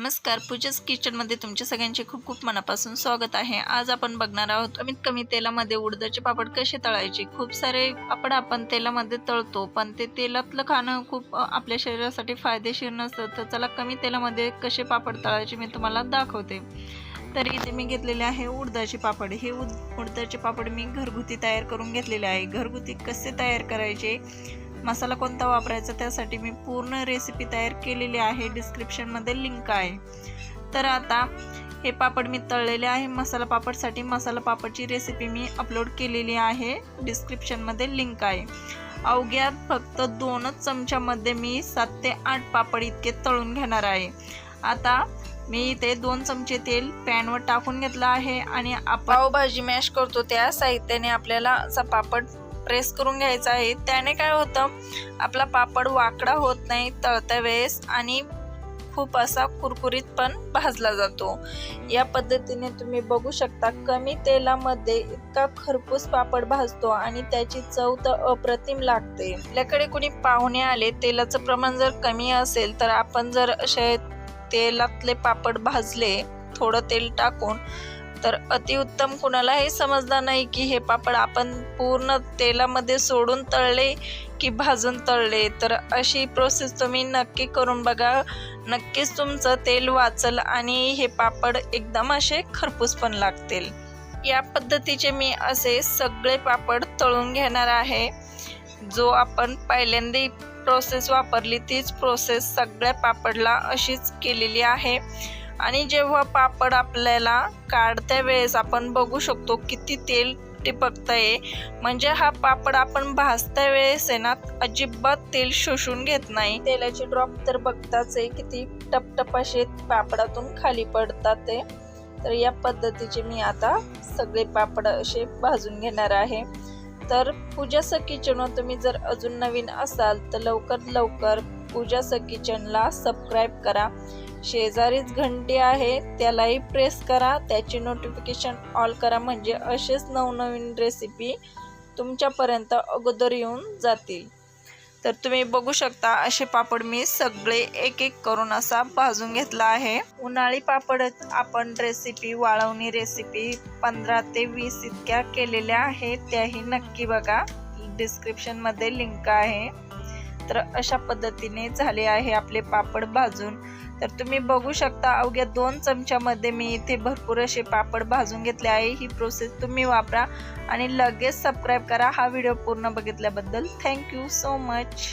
नमस्कार. पूजाच किचनमध्ये तुमच्या सगळ्यांचे खूप खूप मनापासून स्वागत आहे. आज आपण बघणार आहोत कमीत कमी तेलामध्ये उडदाचे पापड कसे तळायचे? खूप सारे पापड आपण तेलामध्ये तळतो पण ते तेलातलं खाणं खूप आपल्या शरीरासाठी फायदेशीर नसतं. तर चला कमी तेलामध्ये कसे पापड तळायचे मी तुम्हाला दाखवते. तर इथे मी घेतलेले आहे उडदाचे पापड. हे उड उडदाचे पापड मी घरगुती तयार करून घेतलेले आहे. घरगुती कसे तयार करायचे? मसाला कोणता वापरायचा त्यासाठी मी पूर्ण रेसिपी तयार केलेली आहे. डिस्क्रिप्शनमध्ये लिंक आहे. तर आता हे पापड मी तळलेले आहे. मसाला पापडसाठी मसाला पापडची रेसिपी मी अपलोड केलेली आहे. डिस्क्रिप्शनमध्ये लिंक आहे. अवघ्या फक्त दोनच चमच्यामध्ये मी सात ते आठ पापड इतके तळून घेणार आहे. आता मी इथे दोन चमचे तेल पॅनवर टाकून घेतलं आहे आणि पावभाजी मॅश करतो त्या साहित्याने आपल्याला असा पापड प्रेस करून घ्यायचा आहे. त्याने काय होतं आपला पापड वाकडा होत नाही तळत्या वेळेस आणि खूप असा कुरकुरीत पण भाजला जातो. या पद्धतीने तुम्ही बघू शकता कमी तेलामध्ये इतका खरपूस पापड भाजतो आणि त्याची चव तर अप्रतिम लागते. आपल्याकडे कुणी पाहुणे आले तेलाचं प्रमाण जर कमी असेल तर आपण जर असे तेलातले पापड भाजले थोडं तेल टाकून तर अतिउत्तम कुणाला हे समजलं नाही की हे पापड आपण पूर्ण तेलामध्ये सोडून तळले की भाजून तळले. तर अशी प्रोसेस तुम्ही नक्की करून बघा. नक्कीच तुमचं तेल वाचल आणि हे पापड एकदम असे खरपूस पण लागतील. या पद्धतीचे मी असे सगळे पापड तळून घेणार आहे. जो आपण पहिल्यांदा प्रोसेस वापरली तीच प्रोसेस सगळ्या पापडला अशीच केलेली आहे. आणि जेव्हा पापड आपल्याला काढत्या वेळेस आपण बघू शकतो किती तेल टिपकतंय म्हणजे हा पापड आपण भाजत्या वेळेस आहे ना अजिबात तेल शोषून घेत नाही. तेलाचे ड्रॉप तर बघताच आहे किती टपटप असे पापडातून खाली पडतात ते. तर या पद्धतीचे मी आता सगळे पापड असे भाजून घेणार आहे. तर पूजाचं किचनवर तुम्ही जर अजून नवीन असाल तर लवकर लवकर पूजाचं किचनला सबस्क्राईब करा. शेजारीच घंटी आहे त्यालाही प्रेस करा. त्याची नोटिफिकेशन ऑल करा. म्हणजे असेच नवनवीन रेसिपी तुमच्यापर्यंत अगोदर येऊन जातील. तर तुम्ही बघू शकता असे पापड मी सगळे एक एक करून असा भाजून घेतला आहे. उन्हाळी पापड आपण रेसिपी वाळवणी रेसिपी पंधरा ते वीस इतक्या केलेल्या आहेत. त्याही नक्की बघा. डिस्क्रिप्शनमध्ये लिंक आहे. तर अशा पद्धतीने झाले आहे आपले पापड भाजून. तर तुम्ही बघू शकता अवघ्या दोन चमच्यामध्ये मी इथे भरपूर असे पापड भाजून घेतले आहे. ही प्रोसेस तुम्ही वापरा आणि लगेच सबस्क्राईब करा. हा व्हिडिओ पूर्ण बघितल्याबद्दल थँक्यू सो मच